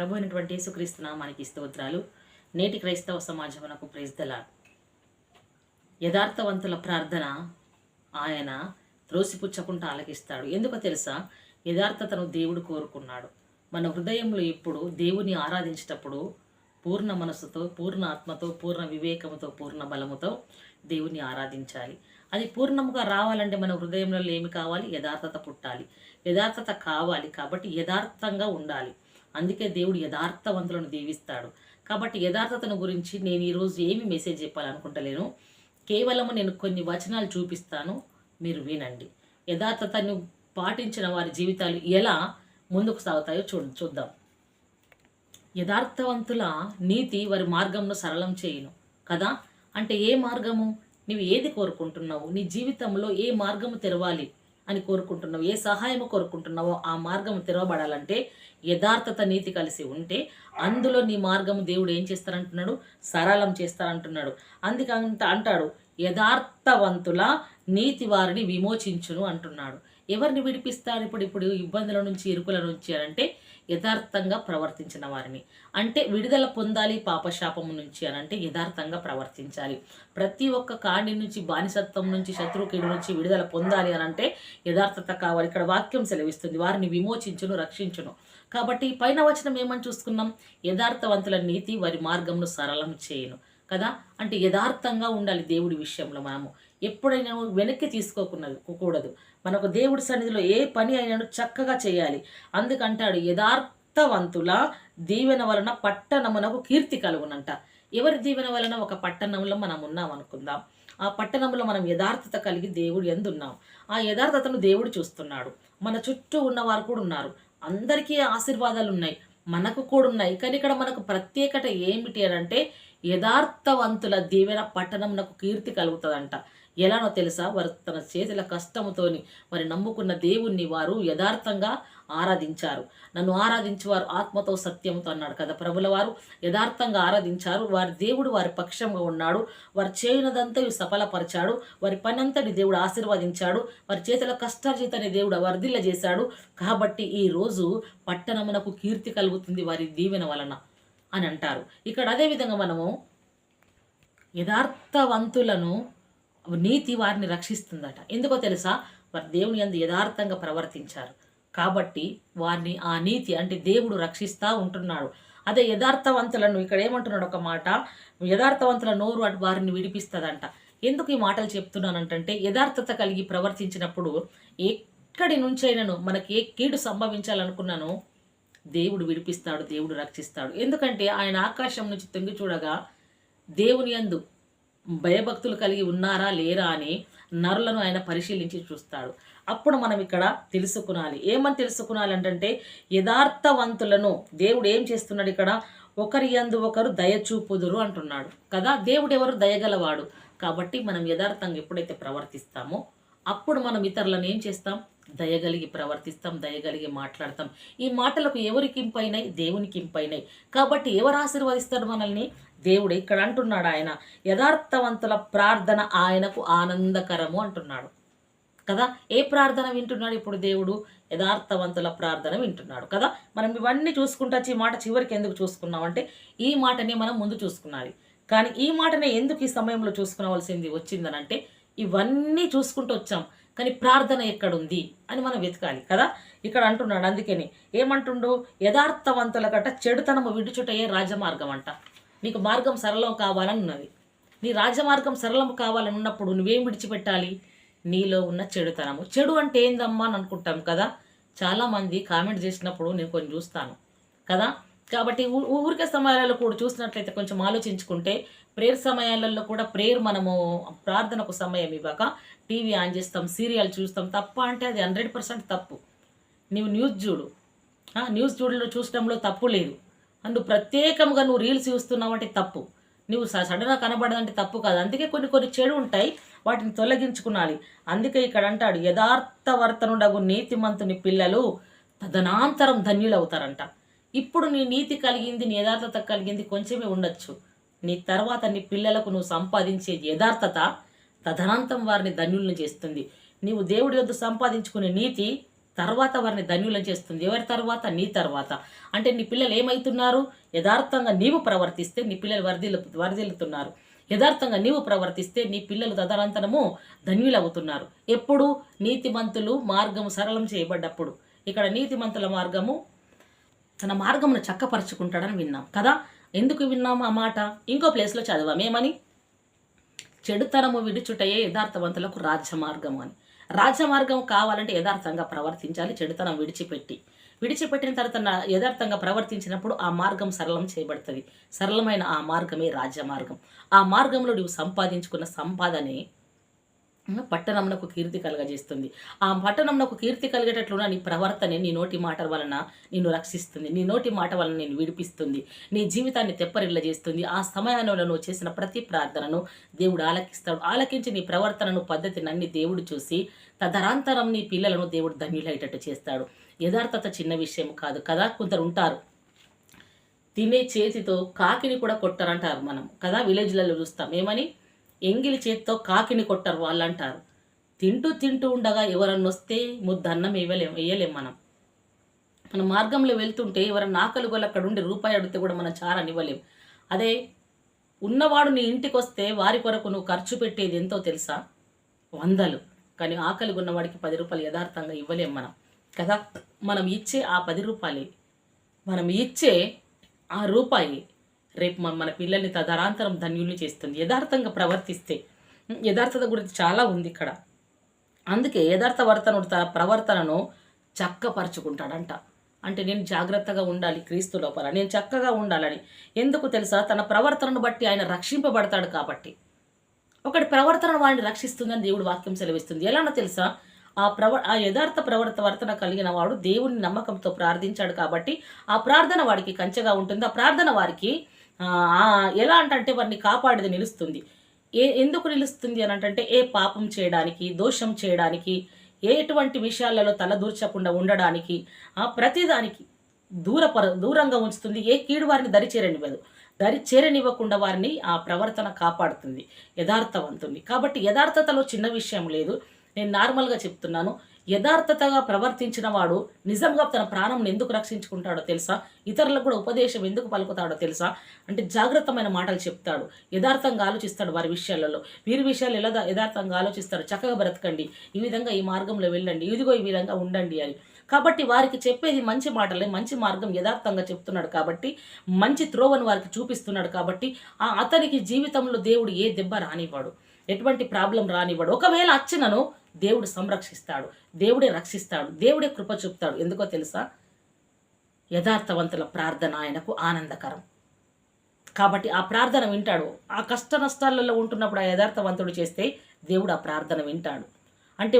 ప్రభు అయినటువంటి యేసుక్రీస్తు నామానికి స్తోత్రాలు. నేటి క్రైస్తవ సమాజమునకు ప్రేజ్దల యథార్థవంతుల ప్రార్థన ఆయన త్రోసిపుచ్చకుండా ఆలకిస్తాడు. ఎందుకో తెలుసా? యథార్థతను దేవుడు కోరుకున్నాడు. మన హృదయంలో ఎప్పుడు దేవుని ఆరాధించేటప్పుడు పూర్ణ మనసుతో పూర్ణ ఆత్మతో పూర్ణ వివేకముతో పూర్ణ బలముతో దేవుని ఆరాధించాలి. అది పూర్ణముగా రావాలంటే మన హృదయంలో ఏమి కావాలి? యథార్థత పుట్టాలి. యథార్థత కావాలి కాబట్టి యథార్థంగా ఉండాలి. అందుకే దేవుడు యథార్థవంతులను దీవిస్తాడు. కాబట్టి యథార్థతను గురించి నేను ఈరోజు ఏమి మెసేజ్ చెప్పాలనుకుంటలేను. కేవలము నేను కొన్ని వచనాలు చూపిస్తాను. మీరు వినండి. యథార్థతను పాటించిన వారి జీవితాలు ఎలా ముందుకు సాగుతాయో చూ చూద్దాం. యథార్థవంతుల నీతి వారి మార్గంను సరళం చేయను. కదా? అంటే ఏ మార్గము? నీవు ఏది కోరుకుంటున్నావు? నీ జీవితంలో ఏ మార్గము తెరవాలి? అని కోరుకుంటున్నావు? ఏ సహాయము కోరుకుంటున్నావో ఆ మార్గం తెరవబడాలంటే యథార్థత నీతి కలిసి ఉంటే అందులో నీ మార్గము దేవుడు ఏం చేస్తారంటున్నాడు? సరళం చేస్తారంటున్నాడు. అందుకంత అంటాడు యథార్థవంతుల నీతి వారిని విమోచించును అంటున్నాడు. ఎవరిని విడిపిస్తాడు ఇప్పుడు? ఇప్పుడు ఇబ్బందుల నుంచి ఇరుకుల నుంచి అంటే యథార్థంగా ప్రవర్తించిన వారిని. అంటే విడుదల పొందాలి పాపశాపం నుంచి అని అంటే యథార్థంగా ప్రవర్తించాలి. ప్రతి ఒక్క కాండి నుంచి బానిసత్వం నుంచి శత్రుకీడు నుంచి విడుదల పొందాలి అని అంటే యథార్థత కావాలి. ఇక్కడ వాక్యం సెలవిస్తుంది. వారిని విమోచించును రక్షించును. కాబట్టి పైన వచనం ఏమని చూసుకున్నాం? యథార్థవంతుల నీతి వారి మార్గంను సరళం చేయను. కదా? అంటే యథార్థంగా ఉండాలి దేవుడి విషయంలో మనము. ఎప్పుడైనా వెనక్కి తీసుకోకున్నది మనకు దేవుడి సన్నిధిలో ఏ పని అయినాను చక్కగా చేయాలి. అందుకంటాడు యథార్థవంతుల దీవెన వలన పట్టణమునకు కీర్తి కలుగునంట. ఎవరి దీవెన వలన? ఒక పట్టణంలో మనం ఉన్నాం అనుకుందాం. ఆ పట్టణంలో మనం యథార్థత కలిగి దేవుడు ఎందున్నాం? ఆ యథార్థతను దేవుడు చూస్తున్నాడు. మన చుట్టూ ఉన్నవారు కూడా ఉన్నారు. అందరికీ ఆశీర్వాదాలు ఉన్నాయి. మనకు కూడా ఉన్నాయి. కానీ ఇక్కడ మనకు ప్రత్యేకత ఏమిటి అని అంటే యథార్థవంతుల దీవెన పట్టణంనకు కీర్తి కలుగుతుందంట. ఎలానో తెలుసా? వారు తన చేతుల కష్టముతోని మరి నమ్ముకున్న దేవుణ్ణి వారు యథార్థంగా ఆరాధించారు. నన్ను ఆరాధించేవారు ఆత్మతో సత్యంతో అన్నాడు కదా ప్రభుల వారు యథార్థంగా ఆరాధించారు. వారి దేవుడు వారి పక్షంగా ఉన్నాడు. వారు చేయనదంతా సఫలపరిచాడు. వారి పనంతటి దేవుడు ఆశీర్వదించాడు. వారి చేతుల కష్టార్జితని దేవుడు వర్ధిల్ల చేశాడు కాబట్టి ఈ రోజు పట్టణమునకు కీర్తి కలుగుతుంది వారి దీవెన వలన అని అంటారు. ఇక్కడ అదేవిధంగా మనము యథార్థవంతులను నీతి వారిని రక్షిస్తుందట. ఎందుకో తెలుసా? వారు దేవుని అందు యథార్థంగా ప్రవర్తించారు. కాబట్టి వారిని ఆ నీతి అంటే దేవుడు రక్షిస్తూ ఉంటున్నాడు. అదే యథార్థవంతులను ఇక్కడ ఏమంటున్నాడు ఒక మాట? యథార్థవంతుల నోరు అటు వారిని విడిపిస్తుందంట. ఎందుకు ఈ మాటలు చెప్తున్నానంటే యథార్థత కలిగి ప్రవర్తించినప్పుడు ఎక్కడి నుంచైనాను మనకి ఏ కీడు సంభవించాలనుకున్నాను దేవుడు విడిపిస్తాడు దేవుడు రక్షిస్తాడు. ఎందుకంటే ఆయన ఆకాశం నుంచి తొంగి చూడగా దేవుని యందు భయభక్తులు కలిగి ఉన్నారా లేరా అని నరులను ఆయన పరిశీలించి చూస్తాడు. అప్పుడు మనం ఇక్కడ తెలుసుకునాలి. ఏమని తెలుసుకునాలి అంటే యథార్థవంతులను దేవుడు ఏం చేస్తున్నాడు ఇక్కడ? ఒకరి యందు ఒకరు దయ చూపుదురు అంటున్నాడు. కదా? దేవుడు ఎవరు? దయగలవాడు. కాబట్టి మనం యథార్థంగా ఎప్పుడైతే ప్రవర్తిస్తామో అప్పుడు మనం ఇతరులను ఏం చేస్తాం? దయగలిగి ప్రవర్తిస్తాం దయగలిగి మాట్లాడతాం. ఈ మాటలకు ఎవరికి ఇంపైనాయి దేవునికి ఇంపైనాయి కాబట్టి ఎవరు ఆశీర్వదిస్తాడు మనల్ని? దేవుడు ఇక్కడ అంటున్నాడు ఆయన. యథార్థవంతుల ప్రార్థన ఆయనకు ఆనందకరము అంటున్నాడు. కదా? ఏ ప్రార్థన వింటున్నాడు ఇప్పుడు దేవుడు? యథార్థవంతుల ప్రార్థన వింటున్నాడు. కదా? మనం ఇవన్నీ చూసుకుంటా ఈ మాట చివరికి ఎందుకు చూసుకున్నాం అంటే ఈ మాటని మనం ముందు చూసుకున్నది కానీ ఈ మాటనే ఎందుకు ఈ సమయంలో చూసుకునవలసింది వచ్చిందనంటే ఇవన్నీ చూసుకుంటూ వచ్చాం. కానీ ప్రార్థన ఎక్కడుంది అని మనం వెతకాలి కదా? ఇక్కడ అంటున్నాడు అందుకని. ఏమంటుండు? యథార్థవంతుల కట్ట చెడుతనము విడుచుటయే రాజమార్గం అంట. నీకు మార్గం సరళం కావాలని ఉన్నది. నీ రాజమార్గం సరళం కావాలని ఉన్నప్పుడు నువ్వేం విడిచిపెట్టాలి? నీలో ఉన్న చెడుతనము. చెడు అంటే ఏందమ్మా అని అనుకుంటాం కదా? చాలామంది కామెంట్ చేసినప్పుడు నేను కొన్ని చూస్తాను. కదా? కాబట్టి ఊ- ఊరికే సమయాలలో కూడా చూసినట్లయితే కొంచెం ఆలోచించుకుంటే ప్రేయర్ సమయాలలో కూడా ప్రేయర్ మనము ప్రార్థనకు సమయం ఇవ్వక టీవీ ఆన్ చేస్తాం సీరియల్ చూస్తాం తప్ప అంటే అది హండ్రెడ్ పర్సెంట్ తప్పు. నువ్వు న్యూస్ చూడు. న్యూస్ చూడలో చూసడంలో తప్పు లేదు. నువ్వు ప్రత్యేకంగా నువ్వు రీల్స్ చూస్తున్నావు అంటే తప్పు. నువ్వు స- సడన్గా కనబడదంటే తప్పు కాదు. అందుకే కొన్ని కొన్ని చెడు ఉంటాయి వాటిని తొలగించుకునాలి. అందుకే ఇక్కడ అంటాడు యథార్థవర్తనుడగు నీతిమంతుని పిల్లలు తదనాంతరం ధన్యులవుతారంట. ఇప్పుడు నీ నీతి కలిగింది నీ యథార్థత కలిగింది కొంచెమే ఉండొచ్చు. నీ తర్వాత నీ పిల్లలకు నువ్వు సంపాదించే యథార్థత తదనంతం వారిని ధన్యులను చేస్తుంది. నీవు దేవుడి వద్ద సంపాదించుకునే నీతి తర్వాత వారిని ధన్యులను చేస్తుంది. ఎవరి తర్వాత? నీ తర్వాత. అంటే నీ పిల్లలు ఏమవుతున్నారు యథార్థంగా నీవు ప్రవర్తిస్తే నీ పిల్లలు వరదిల్లు వరదిల్లుతున్నారు. యథార్థంగా నీవు ప్రవర్తిస్తే నీ పిల్లలు తదనంతరము ధన్యులవుతున్నారు. ఎప్పుడు? నీతిమంతులు మార్గము సరళం చేయబడ్డప్పుడు. ఇక్కడ నీతిమంతుల మార్గము తన మార్గమును చక్కపరుచుకుంటాడని విన్నాం. కదా? ఎందుకు విన్నాము ఆ మాట? ఇంకో ప్లేస్లో చదివాం చెడుతనము విడుచుటయే యథార్థవంతులకు రాజ్య మార్గము అని. రాజ్య మార్గం కావాలంటే యథార్థంగా ప్రవర్తించాలి చెడుతనం విడిచిపెట్టి. విడిచిపెట్టిన తర్వాత యథార్థంగా ప్రవర్తించినప్పుడు ఆ మార్గం సరళం చేయబడుతుంది. సరళమైన ఆ మార్గమే రాజ్య మార్గం ఆ మార్గంలో నువ్వు సంపాదించుకున్న సంపాదనే పట్టణంనకు కీర్తి కలగజేస్తుంది. ఆ పట్టణంనకు కీర్తి కలిగేటట్లున్న నీ ప్రవర్తనే నీ నోటి మాట వలన నిన్ను రక్షిస్తుంది. నీ నోటి మాట వలన నేను విడిపిస్తుంది. నీ జీవితాన్ని తెప్పరిల్లజేస్తుంది. ఆ సమయంలో నువ్వు చేసిన ప్రతి ప్రార్థనను దేవుడు ఆలకిస్తాడు. ఆలకించి నీ ప్రవర్తనను పద్ధతిని అన్ని దేవుడు చూసి తదనంతరం నీ పిల్లలను దేవుడు ధన్యులయ్యేటట్టు చేస్తాడు. యథార్థత చిన్న విషయం కాదు కదా? కొందరు ఉంటారు. తినే చేతితో కాకిని కూడా కొట్టరంటారు మనం. కదా? విలేజ్లలో చూస్తాం. ఏమని? ఎంగిలి చేత్తో కాకిని కొట్టరు వాళ్ళు అంటారు తింటూ తింటూ ఉండగా ఎవరన్నా వస్తే ముద్ద అన్నం వేయలేం వేయలేం మనం. మన మార్గంలో వెళ్తుంటే ఎవరన్నా ఆకలి గోలు అక్కడ ఉండి రూపాయి అడిగితే కూడా మనం చారనివ్వలేం. అదే ఉన్నవాడు నీ ఇంటికి వస్తే వారి కొరకు నువ్వు ఖర్చు పెట్టేది ఎంతో తెలుసా? వందలు. కానీ ఆకలి ఉన్నవాడికి పది రూపాయలు యథార్థంగా ఇవ్వలేం మనం. కదా? మనం ఇచ్చే ఆ పది రూపాయలే. మనం ఇచ్చే ఆ రూపాయి. రేపు మన పిల్లల్ని తదరాంతరం ధన్యుల్ని చేస్తుంది. యథార్థంగా ప్రవర్తిస్తే. యథార్థత గురించి చాలా ఉంది ఇక్కడ. అందుకే యథార్థ వర్తనుడు తన ప్రవర్తనను చక్కపరుచుకుంటాడంట. అంటే నేను జాగ్రత్తగా ఉండాలి క్రీస్తు లోపల. నేను చక్కగా ఉండాలని. ఎందుకు తెలుసా? తన ప్రవర్తనను బట్టి ఆయన రక్షింపబడతాడు కాబట్టి. ఒకటి ప్రవర్తన వాడిని రక్షిస్తుందని దేవుడు వాక్యం సెలవిస్తుంది. ఎలానో తెలుసా? ఆ ప్రవ ఆ యథార్థ ప్రవర్త వర్తన కలిగిన వాడు దేవుని నమ్మకంతో ప్రార్థించాడు కాబట్టి ఆ ప్రార్థన వాడికి కంచెగా ఉంటుంది. ఆ ప్రార్థన వారికి ఎలా అంటే వారిని కాపాడేది నిలుస్తుంది. ఏ ఎందుకు నిలుస్తుంది అని అంటే ఏ పాపం చేయడానికి దోషం చేయడానికి ఏ ఎటువంటి విషయాలలో తలదూర్చకుండా ఉండడానికి ఆ, ప్రతిదానికి దూరపర దూరంగా ఉంచుతుంది. ఏ కీడు వారిని దరి చేరనివ్వదు దరి చేరనివ్వకుండా వారిని ఆ ప్రవర్తన కాపాడుతుంది యథార్థవంతుని కాబట్టి యథార్థతలో చిన్న విషయం లేదు. నేను నార్మల్గా చెప్తున్నాను. యథార్థతగా ప్రవర్తించిన వాడు నిజంగా తన ప్రాణం ఎందుకు రక్షించుకుంటాడో తెలుసా? ఇతరులకు కూడా ఉపదేశం ఎందుకు పలుకుతాడో తెలుసా? అంటే జాగ్రత్తమైన మాటలు చెప్తాడు. యథార్థంగా ఆలోచిస్తాడు వారి విషయాలలో. వీరి విషయాలు ఎలా యథార్థంగా ఆలోచిస్తాడు? చక్కగా బ్రతకండి. ఈ విధంగా ఈ మార్గంలో వెళ్ళండి. ఇదిగో ఈ విధంగా ఉండండి అని. కాబట్టి వారికి చెప్పేది మంచి మాటలే మంచి మార్గం యథార్థంగా చెప్తున్నాడు కాబట్టి మంచి త్రోవను వారికి చూపిస్తున్నాడు కాబట్టి ఆ అతనికి జీవితంలో దేవుడు ఏ దెబ్బ రానివాడు ఎటువంటి ప్రాబ్లం రానివ్వడు. ఒకవేళ అచ్చినను దేవుడు సంరక్షిస్తాడు దేవుడే రక్షిస్తాడు దేవుడే కృప చూపుతాడు. ఎందుకో తెలుసా? యథార్థవంతుల ప్రార్థన ఆయనకు ఆనందకరం. కాబట్టి ఆ ప్రార్థన వింటాడు. ఆ కష్ట నష్టాలలో ఉంటున్నప్పుడు ఆ యథార్థవంతుడు చేస్తే దేవుడు ఆ ప్రార్థన వింటాడు. అంటే